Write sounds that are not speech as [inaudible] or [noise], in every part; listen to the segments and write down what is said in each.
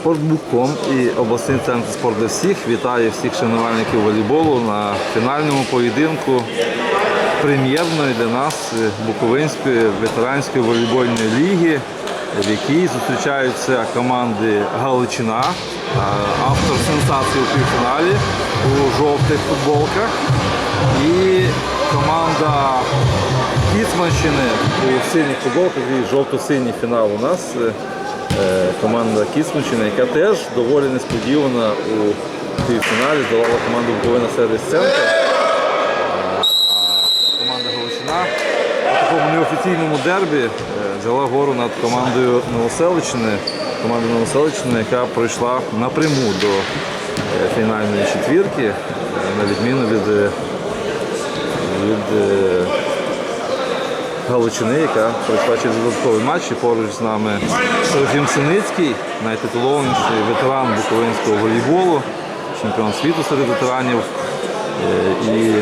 Спортбуком і обласний центр спорт для всіх вітає всіх шанувальників волейболу на фінальному поєдинку прем'єрної для нас Буковинської ветеранської волейбольної ліги, в якій зустрічаються команди Галичина, автор сенсації у півфіналі у жовтих футболках, і команда Кіцманщини у синіх футболках і жовто-синій фінал у нас. Е, Команда Кіцманщини, яка теж доволі несподівана у півфіналі здолала команду Буковина Сервіс Центр. Команда Галичина у такому неофіційному дербі е, взяла гору над командою Новоселичини. Команда Новоселичини, яка пройшла напряму до е, фінальної четвірки, на відміну від, від Галичини, яка додатковий матч. І поруч з нами Серафім Синицький, найтитулованіший ветеран буковинського волейболу, чемпіон світу серед ветеранів. Е, І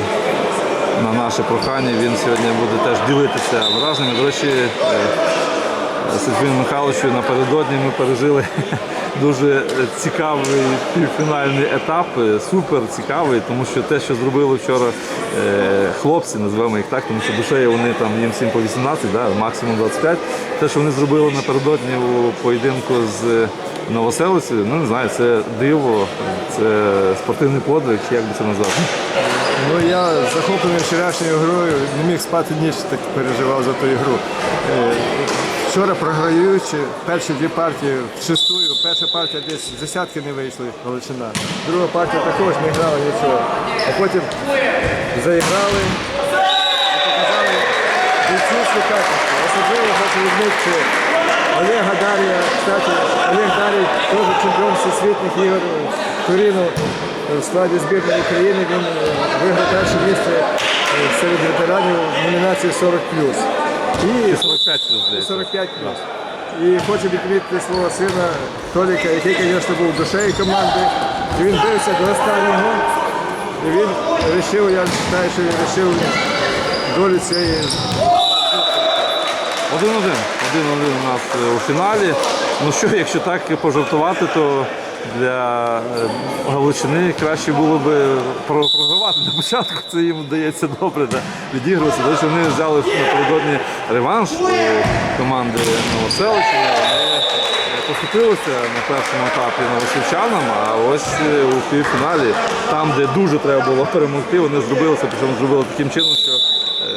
на наше прохання він сьогодні буде теж ділитися враженнями. До речі, е, Сергію Михайловичу напередодні ми пережили дуже цікавий півфінальний етап, е, супер цікавий, тому що те, що зробили вчора е, хлопці, називаємо їх так, тому що душею вони там їм всім по 18, да, максимум 25. Те, що вони зробили напередодні у поєдинку з Новоселицею, ну не знаю, це диво, це спортивний подвиг, як би це назвати. Ну я захоплений вчорашньою грою, не міг спати ніч, так переживав за ту ігру. Вчора програючи перші дві партії в шестую, перша партія десь десятки не вийшли Галичина. Друга партія також не грала нічого. А потім заіграли і показали бійцівську качество. Особливо відмітити Олега Дар'я, кстати, Олег Дар'я теж чемпіон всесвітніх ігор Туріну в складі збірної України. Він е, виграв перше місце е, серед ветеранів в номінації 40 І 45 плюс здається. 45 І хочу відмітити свого сина Толіка, який, звісно, був душею команди. І він бився до останнього. І він вирішив, я вважаю, що він вирішив долю цієї Один-один. Один-один у нас е, у фіналі. Ну що, якщо так пожартувати, то для е, Галичини краще було б про- програвати на початку. Це їм вдається добре да, відігруватися. Тому що вони взяли напередодні реванш команди Новоселища. Е, поступилися на першому етапі новосельчанам, а ось е, у півфіналі, там, де дуже треба було перемогти, вони зробили це, причому зробили таким чином, що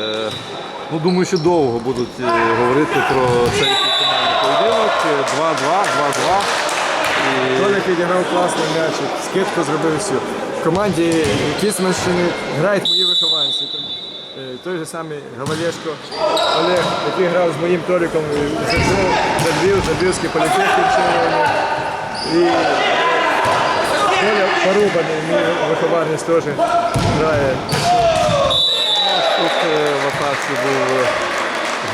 е, Ну, думаю, що довго будуть говорити про цей фінальний поєдинок. Е, 2-2, 2-2. І Толік відіграв класний м'ячик, скидку зробив всю. В команді Кіцманщини грають мої вихованці. Е, Той же самий Гавалєшко Олег, який грав з моїм Толіком за Львів, за Львів, за політехнік вчили. І Коля Порубаний, мій вихованець теж грає. тут е, в атаці був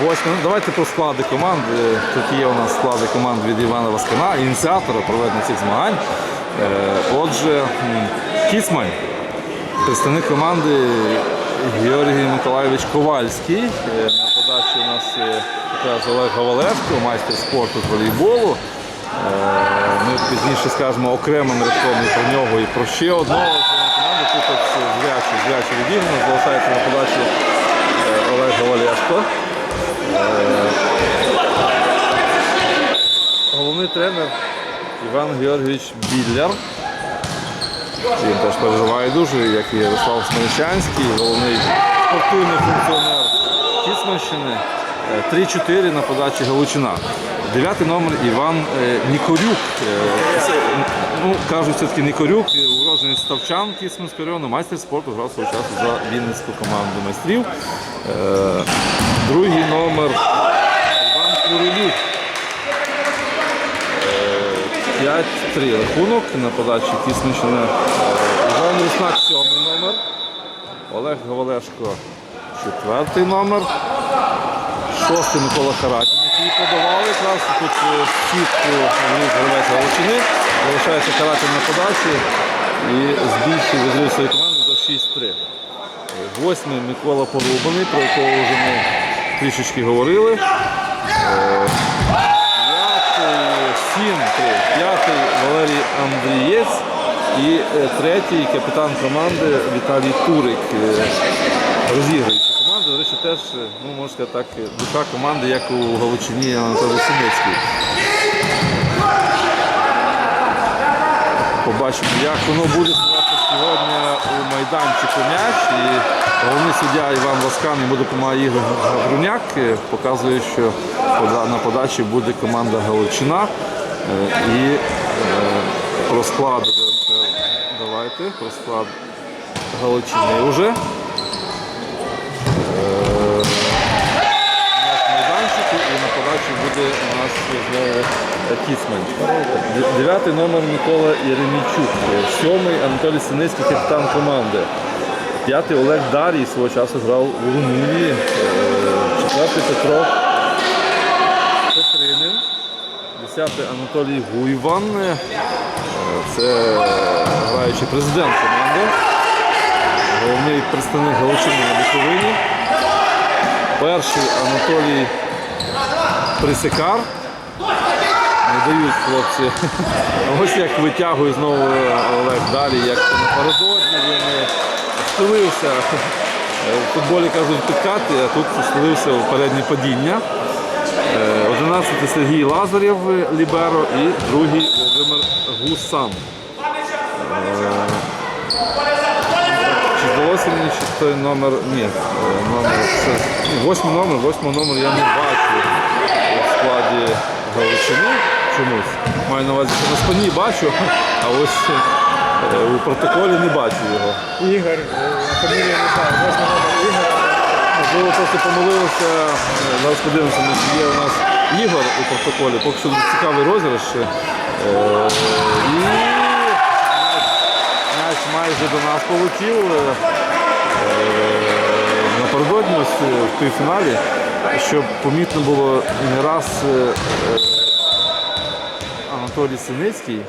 е, восьмий. Ну, давайте про склади команд. Е, Тут є у нас склади команд від Івана Васкана, ініціатора проведення цих змагань. Е, Отже, Кіцмань, представник команди Георгій Миколайович Ковальський. Е, На подачі у нас якраз Олег Гавалешко, майстер спорту з волейболу. Ми пізніше скажемо окремим рядком про нього і про ще одного члена команди. Тут от зв'ячі, зв'ячі відігнано, залишається на подачі е, Олег Гавалешко. Головний тренер Іван Георгійович Білляр. Він теж переживає дуже, як і Ярослав Смельчанський, головний спортивний функціонер Кіцманщини. Е, 3-4 на подачі Галичина. Дев'ятий номер Іван е, Нікорюк. Е, Ну, кажуть, все-таки Нікорюк, е, уродженець Ставчан Кіцманського району, майстер спорту, грав свого часу за Вінницьку команду майстрів. Е, Другий номер Іван Курилюк. 5-3 рахунок на подачі Кісничина. Іван Руснак сьомий номер. Олег Гавалешко четвертий номер. Шостий Микола Харатін, який подавали якраз тут е, сітку гравець Галичини. Залишається Харатін на подачі і збільшує відрив своєї команди до 6-3. Восьмий Микола Порубаний, про якого вже ми трішечки говорили. П'ятий 7, 3. П'ятий Валерій Андрієць. І е, третій капітан команди Віталій Турик. е, Розігруючи команду, До речі, теж, е, ну, можна сказати так, душа команди, як у Галичині Анатолій Синицький. Побачимо, як воно буде сьогодні у майданчику м'яч. І головний суддя Іван Ласкан йому допомагає Ігор Гавруняк. Е, Показує, що на подачі буде команда Галичина. Е, І е, розклад е, давайте, розклад Галичини вже. І буде у нас знову Кіцмен. Дев'ятий номер Микола Єремійчук. Сьомий Анатолій Синицький, капітан команди. П'ятий Олег Дарій свого часу грав у Румунії. Е, Четвертий Петро Петринин. Десятий Анатолій Гуйван. Е, Це граючий президент команди. Головний представник Галичини на Буковині. Перший Анатолій Присикар. Не дають хлопці. [laughs] Ось як витягує знову Олег далі, як напередодні він е, стелився. В футболі кажуть підкати, а тут стелився в переднє падіння. Е, 11 Сергій Лазарєв Ліберо і другий Володимир Гусан. Чи вдалося мені той номер? Ні, е, номер восьмий номер, восьмий номер я не бачу у складі Галичини чомусь. Маю на увазі, що на спині бачу, [laughs] а ось е, у протоколі не бачу його. Ігор, е, фамілія не знаю, можна номер Ігор. Можливо, просто помилилося. Е, Зараз подивимося, чи є у нас Ігор у протоколі. Поки що цікавий розіграш. І м'яч майже до нас полетів. Напередодні в півфіналі, щоб помітно було не раз е, е, Анатолій Синицький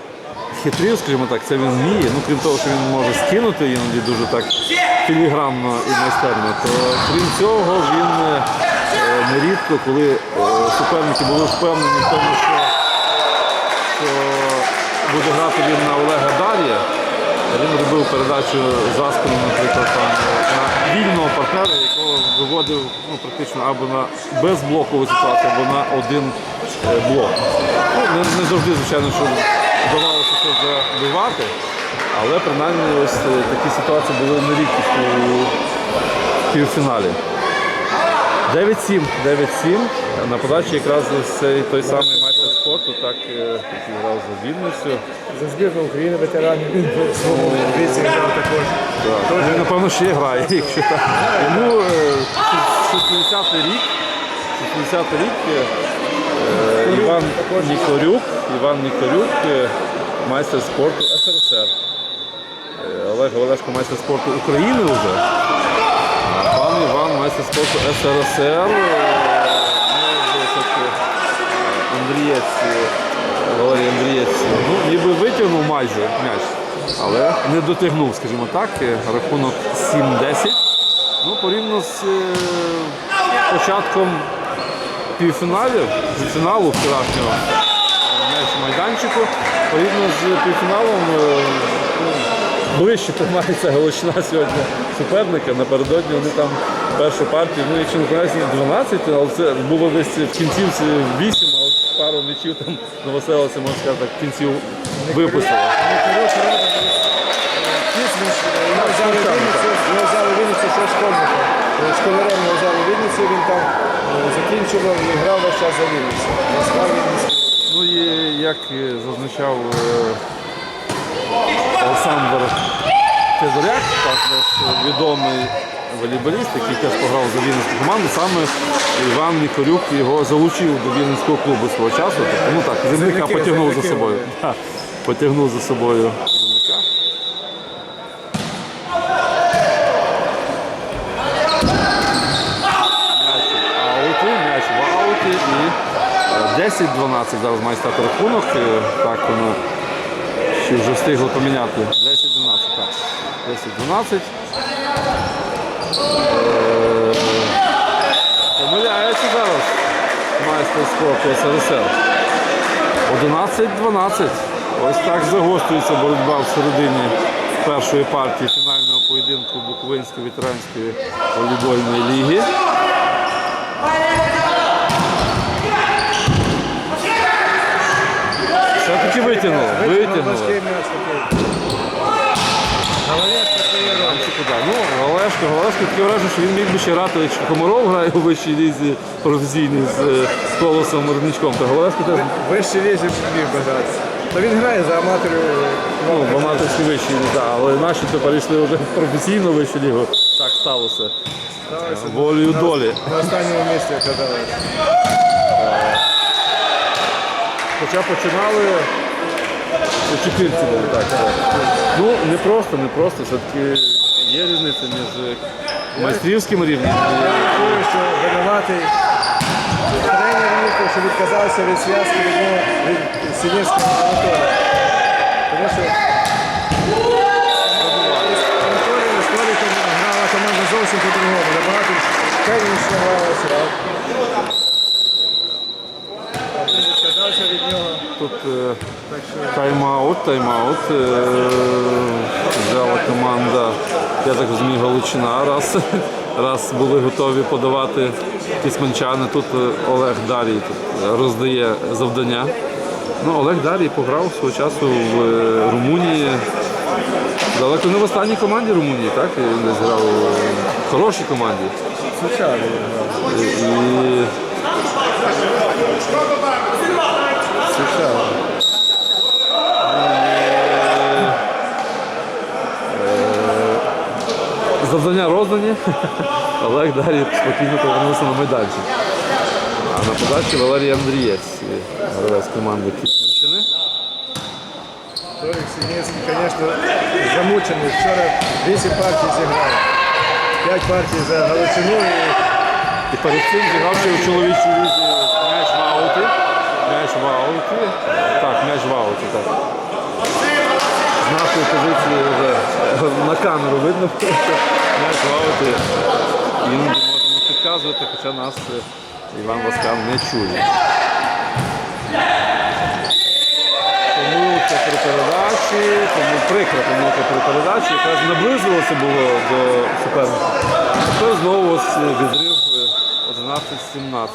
хитрив, скажімо так, це він вміє. Ну, крім того, що він може скинути іноді дуже так філігранно і майстерно, то крім цього він е, нерідко, коли суперники були впевнені в тому, що, що буде грати він на Олега Дар'я, він робив передачу за спину, наприклад, там, на вільного партнера, виводив ну, практично або на безблокову ситуацію, або на один е, блок. Ну, не, не завжди, звичайно, що вдавалося це забивати, але принаймні ось е, такі ситуації були не рідкістю у півфіналі. 9-7, 9-7. На подачі якраз цей той самий так, е, який грав за Вінницю. За збірну України ветеранів, він в своєму віці грав також. Так. Він, напевно, ще грає, [laughs] якщо так. Йому е, 60-й рік, 60-й рік е, е, Іван Нікорюк, Іван Нікорюк, е, майстер спорту СРСР. Е, Олег Олешко майстер спорту України вже. А пан Іван майстер спорту СРСР. Е, ну, е, Андрієць, е, Валерій Андрієць, ну, ніби витягнув майже м'яч, але не дотягнув, скажімо так. Е, Рахунок 7-10. Ну, порівняно з е, початком півфіналів, фіналу вчорашнього майданчику, порівняно з півфіналом ну, ближче тримається Галичина сьогодні суперника. Напередодні вони там першу партію, ну якщо не помиляюся, 12, але це було десь в кінцівці 8, а от пару м'ячів там Новоселиця, можна сказати, в кінці випустила. Коротше, Кіцміч, його взяли в Вінницю, його взяли в Вінницю ще школьника. Е, Школярем його взяли в він там закінчував і грав весь час за Вінницю. Ну і як е, зазначав е, Олександр Федоряк, відомий волейболіст, який теж пограв за Вінницьку команду, саме Іван Нікорюк його залучив до Вінницького клубу свого часу. Тобто, ну так, земляка потягнув за собою. Так, Потягнув за собою. М'яч в ауті, м'яч в ауті і е, 10-12 зараз має стати рахунок. Е, Так воно ще вже встигло поміняти. 10-12, так. 10-12. Е, Помиляється зараз майстер спорту СРСР. 11-12. Ось так загострюється боротьба в середині першої партії фінального поєдинку Буковинської ветеранської волейбольної ліги. Все-таки витягнуло. Витягнуло. Куди? Ну, Олешко, Олешко таке враження, що він міг би ще грати, якщо Комаров грає у вищій лізі професійній з, е, з Колосом Мирничком, то Олешко теж Вищий лізі міг би грати. Та він грає за аматорів. ну, в аматорській вищій лізі, але наші то перейшли вже в професійну вищу лігу. Так сталося. Сталося Волею долі. на останньому місці оказалось. Хоча починали у чотирці були так. Ну, не просто, не просто. Все-таки є різниця між майстрівським рівнем і Рахую, що винуватий тренер Юрко, що відказався від зв'язки від нього Анатолія. Тому що Анатолій з Толіком грала команда зовсім по-другому. Набагато певніше гралася. Тут. е, Тайм-аут, тайм-аут. Е, Взяла команда, я так розумію, Галичина. Раз, раз були готові подавати кисманчани. Тут е, Олег Дарій тут роздає завдання. Ну, Олег Дарій пограв свого часу в е, Румунії. Далеко не в останній команді Румунії, так? Він десь грав в хорошій команді. звичайно. І Звичайно. Завдання роздані. Олег далі спокійно повернувся на майданчик. А на подачі Валерій Андрієць, гравець команди Кіцманщини. Толік Сінєцький, звісно, замучений. Вчора 8 партій зіграв. 5 партій за Галичину і І перед цим зіграв ще у чоловічій лізі м'яч в ауті. М'яч в ауті. Так, м'яч в ауті, так. З нашої позиції вже на камеру видно, [laughs] що в ауті. Іноді можемо підказувати, хоча нас Іван Васкан не чує. Помилка при передачі, тому прикра помилка при передачі, якраз наблизилося було до суперника. Тепер знову ось відрив е, 11-17.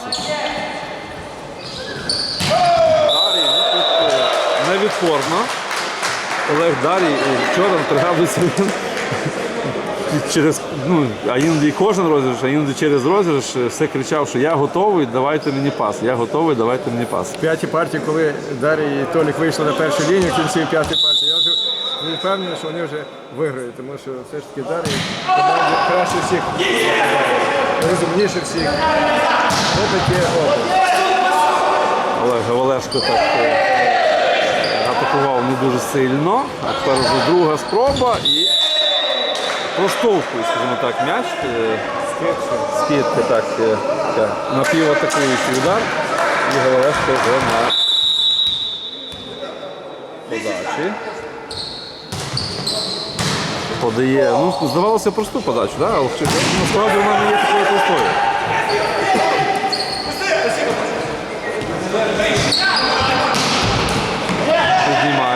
Дарій, ну тут е, невідпорно. Олег Дарій вчора пригадується він через, ну, а іноді кожен розіграш, а іноді через розіграш все кричав, що я готовий, давайте мені пас. Я готовий, давайте мені пас. в п'ятій партії, коли Дарій і Толік вийшли на першу лінію в кінці п'ятої партії, я вже був впевнений, що вони вже виграють, тому що все ж таки Дарій краще всіх, розумніше всіх. Це таке. Олег Олешко так е, атакував не дуже сильно. А тепер вже друга спроба і проштовхує, скажімо так, м'яч. Е, Скидка так, е, така, напіватакуючий удар. І Олешко вже на подачі. Подає, ну, здавалося, просту подачу, да? але чи- насправді вона не є такою простою.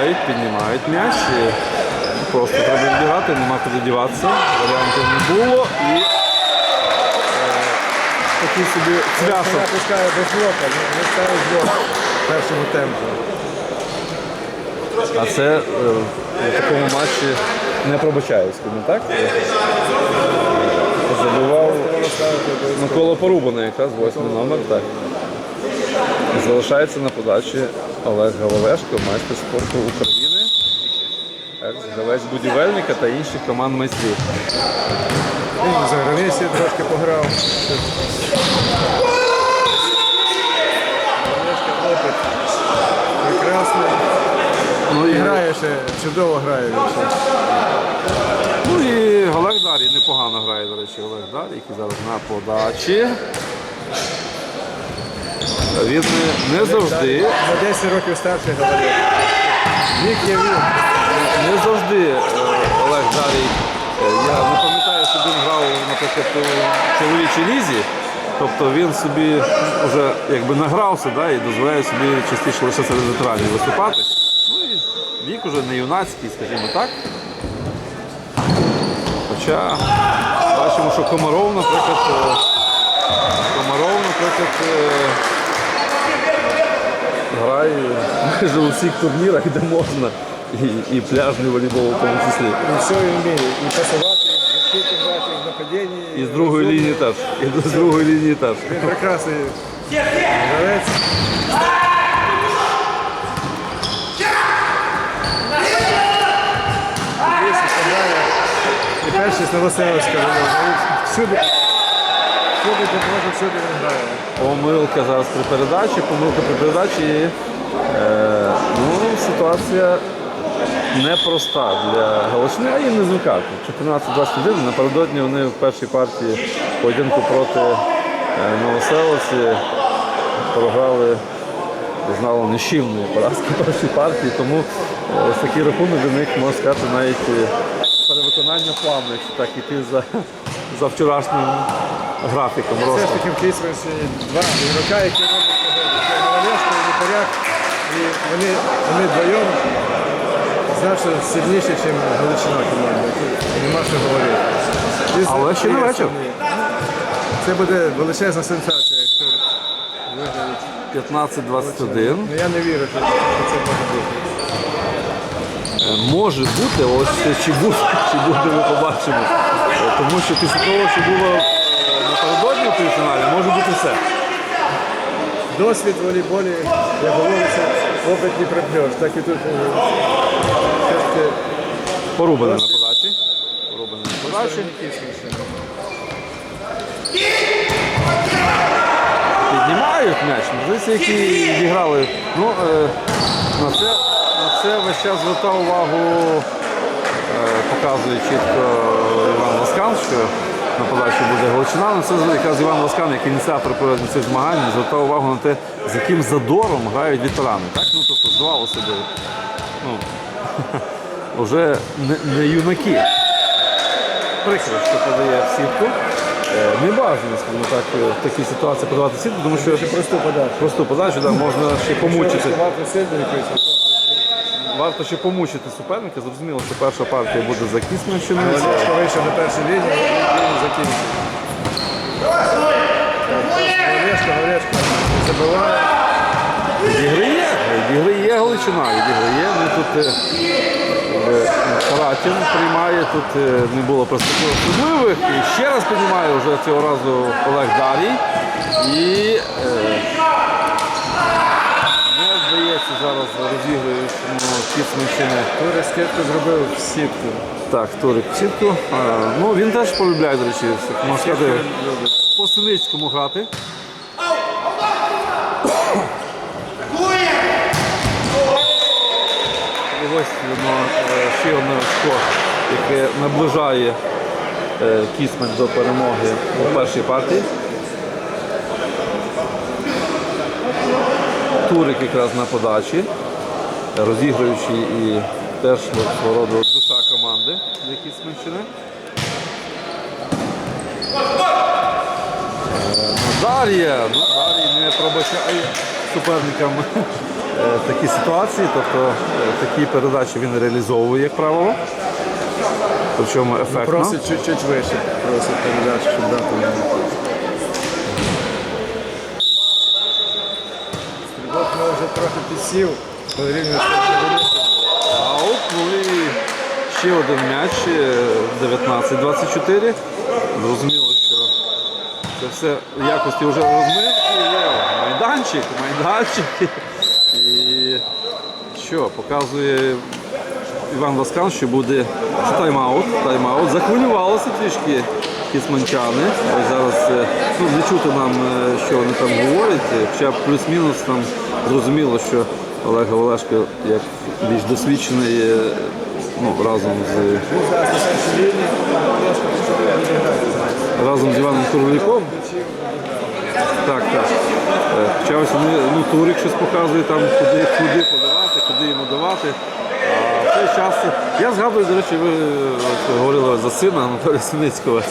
Піднімають, піднімають м'яч. і Просто треба відбігати, нема куди діватися. Варіантів не було і такий собі цвяшок. Вона пускає без блока, не, ставить блок в першому темпі. А це е, в такому матчі не пробачаю, скажімо так. Забував Микола Порубаний, якраз восьмий номер. Так. Залишається на подачі Олег Головешко, майстер спорту України, екс-гравець будівельника та інших команд майстрів. Він за границі трошки пограв. Олешка опит. Прекрасний. Ну І грає ще, чудово грає ну і Олег Дарій непогано грає, до речі, Олег Дарій, який зараз на подачі. Він не, завжди, На 10 років старший говорить. Вік є вік. не завжди е, Олег Дарій. е, Я не пам'ятаю, щоб він грав, наприклад, у чоловічій лізі. Тобто він собі вже якби награвся да, і дозволяє собі частіше лише серед ветеранів виступати. Ну і вік уже не юнацький, скажімо так. Хоча бачимо, що Комаров, наприклад, е, Комаров, наприклад, е, грає [laughs] майже у всіх турнірах, де можна. І, і пляжний волейбол в тому числі. І все він вміє. І пасувати, і захити грати, і в нападінні. І з другої лінії теж. І з другої лінії теж. Він прекрасний гравець. Дійсно, пограє. І перший з Новоселовська. Всюди, Де може, всюди він. Помилка зараз при передачі, помилка при передачі. Е, ну, ситуація непроста для Галичини, а їм не звикати. 14-21. Напередодні вони в першій партії поєдинку проти е, Новоселовці програли зазнали нищівної поразки першій партії, тому е, ось такий рахунок для них можна сказати навіть перевиконання плану, якщо так іти за, за вчорашнім графіком. Все ж таки в Кисманці два ігрока, які роблять. Це і Вікаряк. І вони, вони вдвоєм значно сильніші, ніж Галичина команда. Нема що говорити. І з- Але ще не і вечір. Це буде величезна сенсація, якщо виграють. 15-21. Ну я не вірю, що це може бути. Може бути, ось чи буде, чи буде, ми побачимо. Тому що після того, що було е, напередодні в півфіналі, може бути все. Досвід волейболі, як говориться, опит не припнеш. Так і тут все-таки Порубане на подачі. Порубане на подачі. Піднімають м'яч. Позиції, які відіграли. Ну, е, на, це, це весь час звертав увагу, е, показує чітко Іван Ласкан, що на подачі буде Галичина. Ну, Це якраз Іван Ласкан, як ініціатор проведення цих змагань, звертав увагу на те, з яким задором грають ветерани. Так? Ну, тобто, здавалося б, ну, [laughs] вже не, не юнаки. Прикро, що подає в сітку. Е, Не бажано, скажімо так, е, в такій ситуації подавати сітку, тому що Просту подачу. Да, можна ще помучити. Варто ще помучити суперника. Зрозуміло, що перша партія буде за Кісненщиною. Олешко вийшов на першу лінію, він закінчив. Олешко, Олешко забиває. Відіграє, відіграє Галичина, відіграє. Ну, тут е, е, приймає, тут е, не було перспектив особливих. І ще раз піднімає вже цього разу Олег Дарій. І е, не вдається зараз розігруючому Кіцманщини. Тури скидку зробив в сітку. Так, Турик в сітку. Е, Ну, він теж полюбляє, до речі, можна сказати, по синицькому грати. І ось воно е, ще одне очко, яке наближає е, Кісмен до перемоги у першій партії. Турик якраз на подачі, розігруючи і теж свого роду душа команди для Кісменщини. Дар'я, ну Дар'я не пробачає суперникам е, такі ситуації, тобто е, такі передачі він реалізовує, як правило. Причому ефектно. Просить чуть-чуть вище. Просить передачу, щоб дати йому. Стрибок ну, вже трохи підсів. Порівняно з тим, що було. Аут, ну ще один м'яч е, 19-24. Зрозуміло, що це все в якості вже розминки. Майданчик, майданчик. І що, показує Іван Ласкан, що буде тайм-аут. Тайм-аут. Захвилювалися трішки кісманчани. Ось зараз е, ну, не чути нам, е, що вони там говорять. е, Хоча плюс-мінус там зрозуміло, що Олег Олешко як більш досвідчений е, ну, разом з разом з Іваном Турліком. Так, так. Е, Хоча ось вони, ну, Турик щось показує там, куди, куди подавати, куди йому давати. А в той час я згадую, до речі, ви говорили за сина Анатолія Синицького.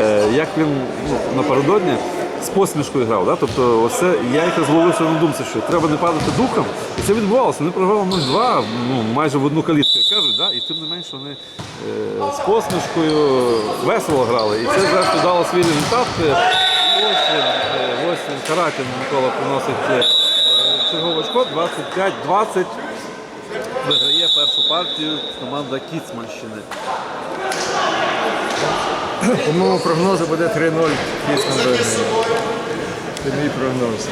Е, Як він ну, напередодні з посмішкою грав. Да? Тобто, оце я якраз зловився на думці, що треба не падати духом. І це відбувалося. Вони програли 0-2, ну, майже в одну калітку, як кажуть, да? і тим не менше вони е, з посмішкою весело грали. І це зрештою дало свій результат. Е, Ось він, е, ось він, Каратін Микола приносить е, черговий очко 25-20. Виграє першу партію команда Кіцманщини. По моєму прогнозу буде 3-0 Київському. Це мій прогноз.